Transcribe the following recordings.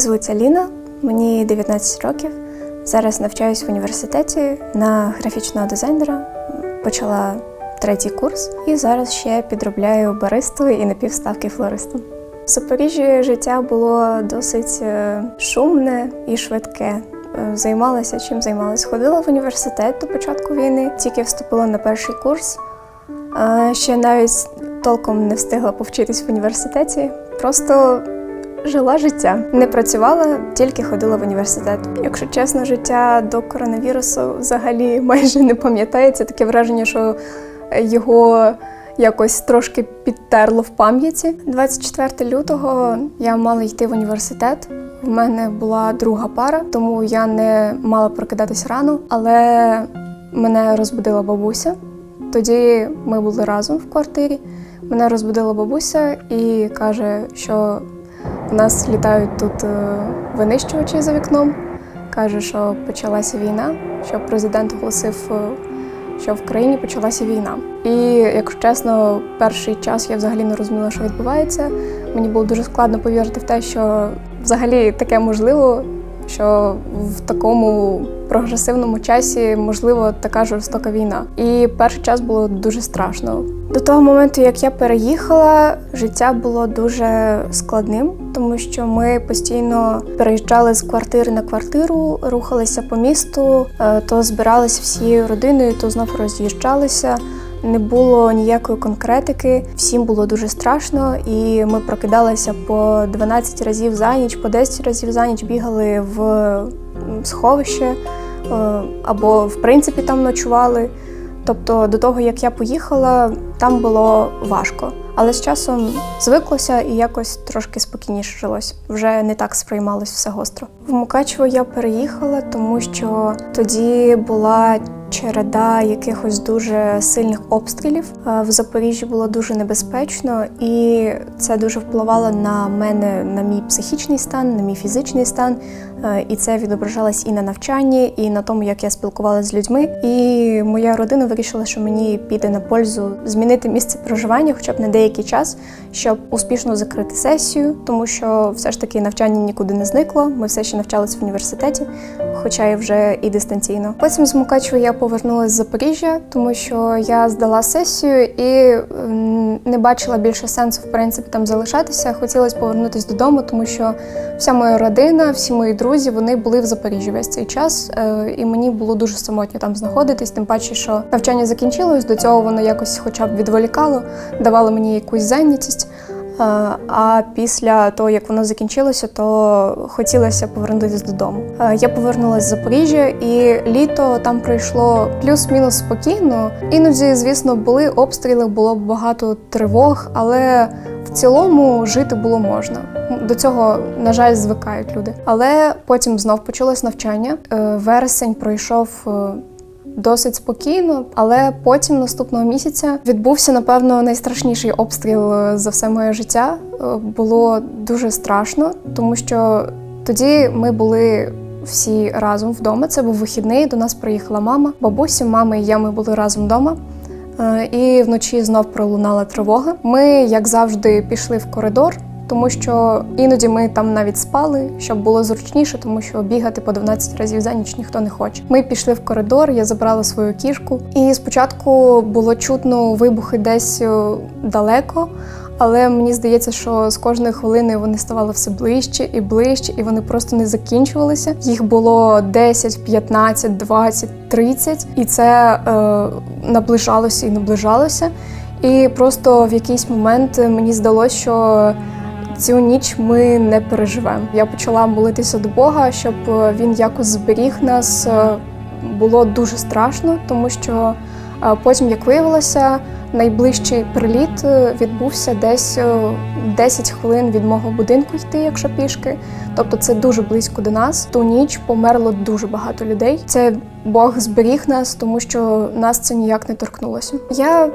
Мене звуть Аліна, мені 19 років. Зараз навчаюсь в університеті на графічного дизайнера. Почала третій курс і зараз ще підробляю баристою і напівставки флористом. В Запоріжжі життя було досить е, шумне і швидке. Е, Займалася чим займалась. Ходила в університет до початку війни, тільки вступила на перший курс. Е, Ще навіть толком не встигла повчитись в університеті. Просто жила життя. Не працювала, тільки ходила в університет. Якщо чесно, життя до коронавірусу взагалі майже не пам'ятається. Таке враження, що його якось трошки підтерло в пам'яті. 24 лютого я мала йти в університет. В мене була друга пара, тому я не мала прокидатись рано, але мене розбудила бабуся. Тоді ми були разом в квартирі. Мене розбудила бабуся і каже, що у нас літають тут е, винищувачі за вікном. Каже, що почалася війна, що президент оголосив, е, що в країні почалася війна. І, якщо чесно, перший час я взагалі не розуміла, що відбувається. Мені було дуже складно повірити в те, що взагалі таке можливо, що в такому прогресивному часі можливо така жорстока війна. І перший час було дуже страшно. До того моменту, як я переїхала, життя було дуже складним, тому що ми постійно переїжджали з квартири на квартиру, рухалися по місту, е, то збиралися всією родиною, то знов роз'їжджалися. Не було ніякої конкретики, всім було дуже страшно, і ми прокидалися по 12 разів за ніч, по 10 разів за ніч бігали в сховище е, або в принципі там ночували. Тобто до того, як я поїхала, там було важко. Але з часом звиклося і якось трошки спокійніше жилось. Вже не так сприймалось все гостро. В Мукачево я переїхала, тому що тоді була череда якихось дуже сильних обстрілів. Е, В Запоріжжі було дуже небезпечно, і це дуже впливало на мене, на мій психічний стан, на мій фізичний стан. Е, І це відображалось і на навчанні, і на тому, як я спілкувалася з людьми. І моя родина вирішила, що мені піде на пользу змінити місце проживання, хоча б на деякий час, щоб успішно закрити сесію, тому що все ж таки навчання нікуди не зникло. Ми все ще навчалися в університеті, хоча і вже і дистанційно. Потім з Мукачева я повернулася з Запоріжжя, тому що я здала сесію і не бачила більше сенсу в принципі там залишатися. Хотілося повернутися додому, тому що вся моя родина, всі мої друзі, вони були в Запоріжжі весь цей час, е, і мені було дуже самотньо там знаходитись. Тим паче, що навчання закінчилось, до цього воно якось, хоча б відволікало, давало мені якусь зайнятість. Е, А після того, як воно закінчилося, то хотілося повернутися додому. Е, Я повернулася з Запоріжжя, і літо там пройшло плюс-мінус спокійно. Іноді, звісно, були обстріли, було багато тривог, але в цілому жити було можна. До цього, на жаль, звикають люди. Але потім знов почалось навчання. Е, Вересень пройшов. Досить спокійно, але потім наступного місяця відбувся напевно найстрашніший обстріл е, за все моє життя. Е, Було дуже страшно, тому що тоді ми були всі разом вдома. Це був вихідний. До нас приїхала мама, бабуся, мама і я. Ми були разом вдома. Е, І вночі знов пролунала тривога. Ми, як завжди, пішли в коридор. Тому що іноді ми там навіть спали, щоб було зручніше, тому що бігати по 12 разів за ніч ніхто не хоче. Ми пішли в коридор, я забрала свою кішку, і спочатку було чутно вибухи десь е, далеко. Але мені здається, що з кожної хвилини вони ставали все ближче і ближче, і вони просто не закінчувалися. Їх було 10, 15, 20, 30, і це е, наближалося і наближалося. І просто в якийсь момент мені здалося, що цю ніч ми не переживемо. Я почала молитися до Бога, щоб е, він якось зберіг нас. Е, Було дуже страшно, тому що е, потім, як виявилося, найближчий приліт відбувся десь е, 10 хвилин від мого будинку йти, якщо пішки. Тобто це дуже близько до нас. Ту ніч померло дуже багато людей. Це Бог зберіг нас, тому що нас це ніяк не торкнулося. Я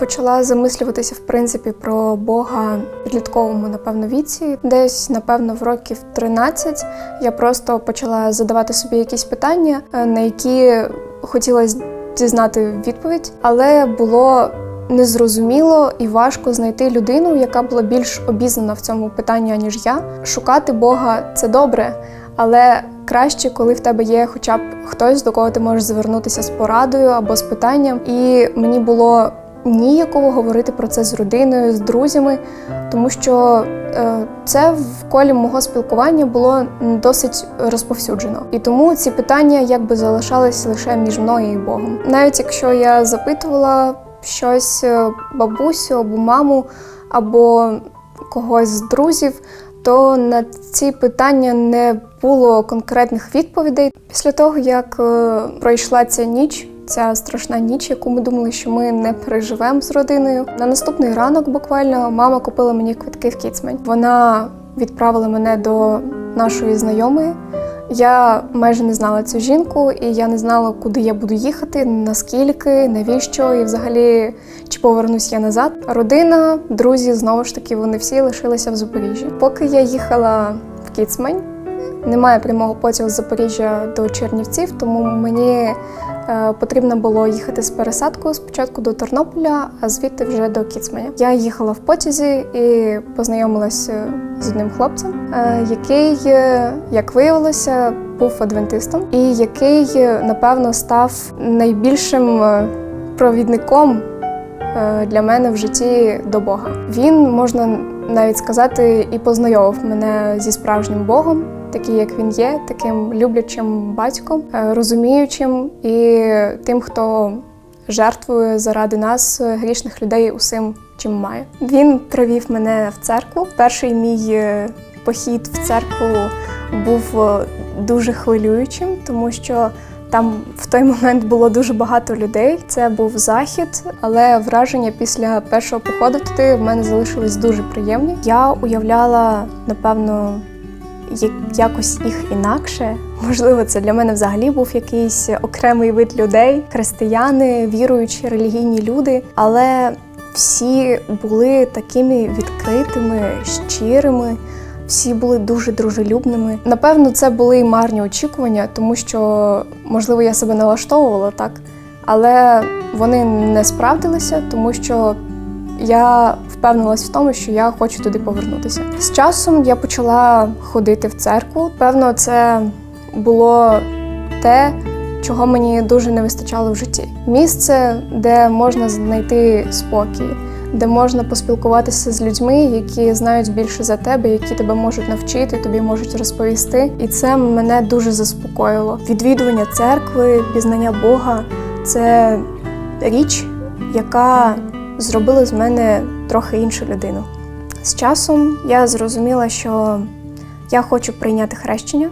почала замислюватися в принципі про Бога підлітковому, напевно, віці. Десь, напевно, в років 13 я просто почала задавати собі якісь питання, е, на які хотілося дізнати відповідь, але було незрозуміло і важко знайти людину, яка була більш обізнана в цьому питанні, аніж я. Шукати Бога це добре, але краще, коли в тебе є хоча б хтось, до кого ти можеш звернутися з порадою або з питанням. І мені було ніяково говорити про це з родиною, з друзями, тому що е, це в колі мого спілкування було досить розповсюджено. І тому ці питання якби залишались лише між мною і Богом. Навіть якщо я запитувала щось е, бабусю або маму, або когось з друзів, то на ці питання не було конкретних відповідей. Після того, як е, пройшла ця ніч, ця страшна ніч, яку ми думали, що ми не переживемо з родиною. На наступний ранок буквально мама купила мені квитки в Кіцмань. Вона відправила мене до нашої знайомої. Я майже не знала цю жінку, і я не знала, куди я буду їхати, наскільки, навіщо, і взагалі чи повернусь я назад. Родина, друзі, знову ж таки, вони всі лишилися в Запоріжжі. Поки я їхала в Кіцмань, немає прямого потягу з Запоріжжя до Чернівців, тому мені потрібно було їхати з пересадкою спочатку до Тернополя, а звідти вже до Кіцманя. Я їхала в потязі і познайомилася з одним хлопцем, е, який, е, як виявилося, був адвентистом, і який, е, напевно, став найбільшим е, провідником е, для мене в житті до Бога. Він можна навіть сказати і познайомив мене зі справжнім Богом, такий як він є, таким люблячим батьком, е, розуміючим і тим, хто жертвує заради нас, е, грішних людей, усім, чим має. Він привів мене в церкву. Перший мій е, похід в церкву був е, дуже хвилюючим, тому що там в той момент було дуже багато людей. Це був захід, але враження після першого походу туди в мене залишились дуже приємні. Я уявляла, напевно, як- якось їх інакше. Можливо, це для мене взагалі був якийсь окремий вид людей, християни, віруючі, релігійні люди. Але всі були такими відкритими, щирими. Всі були дуже дружелюбними. Напевно, це були й марні очікування, тому що, можливо, я себе налаштовувала так, але вони не справдилися, тому що я впевнилась в тому, що я хочу туди повернутися. З часом я почала ходити в церкву. Певно, це було те, чого мені дуже не вистачало в житті. Місце, де можна знайти спокій, де можна поспілкуватися з людьми, які знають більше за тебе, які тебе можуть навчити, тобі можуть розповісти. І це мене дуже заспокоїло. Відвідування церкви, пізнання Бога це річ, яка зробила з мене трохи іншу людину. З часом я зрозуміла, що я хочу прийняти хрещення.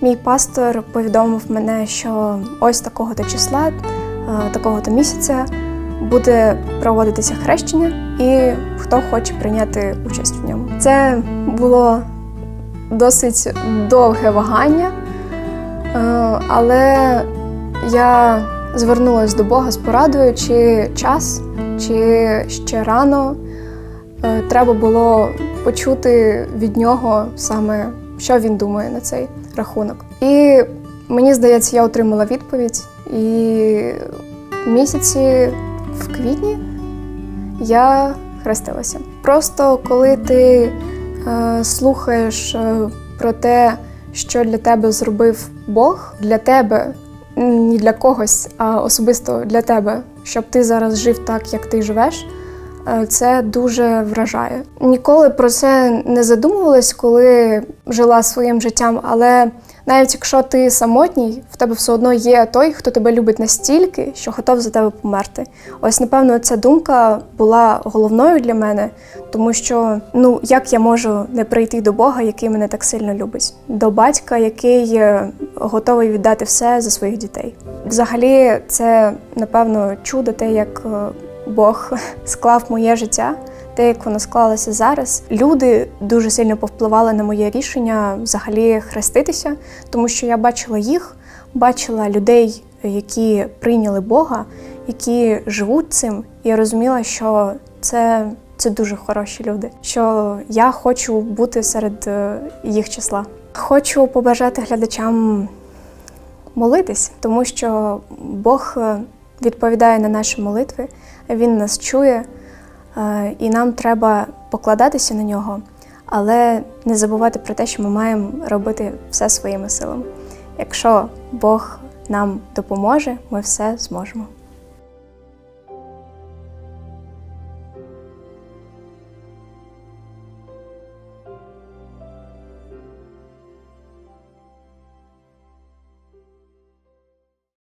Мій пастор повідомив мене, що ось такого-то числа, е, такого-то місяця буде проводитися хрещення, і хто хоче прийняти участь в ньому. Це було досить довге вагання, е, але я звернулася до Бога з порадою, чи час, чи ще рано. Е, Треба було почути від нього саме, що він думає на цей рахунок. І мені здається, я отримала відповідь. І місяці в квітні я хрестилася. Просто коли ти е, слухаєш е, про те, що для тебе зробив Бог, для тебе, ні для когось, а особисто для тебе, щоб ти зараз жив так, як ти живеш. Е, Це дуже вражає. Ніколи про це не задумувалась, коли жила своїм життям, але навіть якщо ти самотній, в тебе все одно є той, хто тебе любить настільки, що готов за тебе померти. Ось, напевно, ця думка була головною для мене, тому що ну як я можу не прийти до Бога, який мене так сильно любить, до батька, який е, готовий віддати все за своїх дітей. Взагалі, це напевно чудо, те, як е, Бог склав моє життя. Те, як воно склалося зараз, люди дуже сильно повпливали на моє рішення взагалі хреститися, тому що я бачила їх, бачила людей, які прийняли Бога, які живуть цим, і я розуміла, що це, це дуже хороші люди, що я хочу бути серед е, їх числа. Хочу побажати глядачам молитись, тому що Бог е, відповідає на наші молитви, Він нас чує, е, і нам треба покладатися на нього, але не забувати про те, що ми маємо робити все своїми силами. Якщо Бог нам допоможе, ми все зможемо.